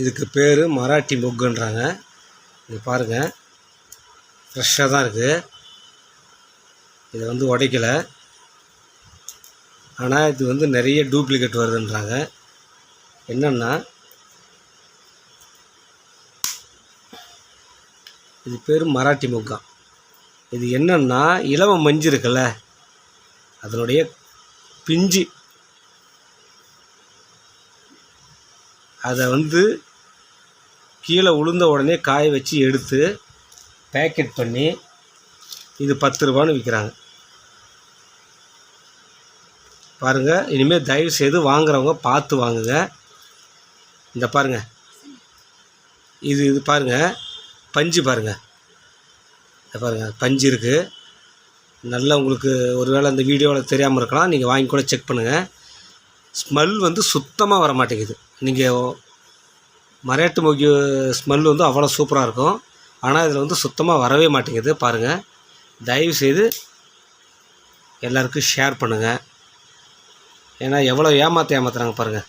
இதுக்கு பேர் மராட்டி மொக்குன்றாங்க. இது பாருங்கள் ஃப்ரெஷ்ஷாக தான் இருக்குது இதை வந்து உடைக்கல. ஆனால் இது வந்து நிறைய டூப்ளிகேட் வருதுன்றாங்க. என்னென்னா இது பேர் மராட்டி மொக்கா. இது என்னென்னா இலவ மஞ்சு இருக்குல்ல அதனுடைய பிஞ்சு அதை வந்து கீழே உளுந்த உடனே காய வச்சு எடுத்து பேக்கெட் பண்ணி இது பத்து ரூபான்னு விற்கிறாங்க. பாருங்கள் இனிமேல் தயவு செய்து வாங்குறவங்க பார்த்து வாங்குங்க. இந்த பாருங்கள் இது இது பாருங்கள் பஞ்சு பாருங்கள் இந்த பாருங்கள் பஞ்சு இருக்குது நல்லா உங்களுக்கு ஒருவேளை அந்த வீடியோவில் தெரியாமல் இருக்கலாம். நீங்கள் வாங்கி கூட செக் பண்ணுங்கள் ஸ்மெல் வந்து சுத்தமாக வர மாட்டேங்குது நீங்கள் மரையாட்டு மொகி ஸ்மெல் வந்து அவ்வளோ சூப்பராக இருக்கும். ஆனால் இதில் வந்து சுத்தமாக வரவே மாட்டேங்குது. பாருங்கள் தயவு செய்து எல்லாருக்கும் ஷேர் பண்ணுங்கள் ஏன்னா எவ்வளோ ஏமாற்ற ஏமாத்துறாங்க பாருங்கள்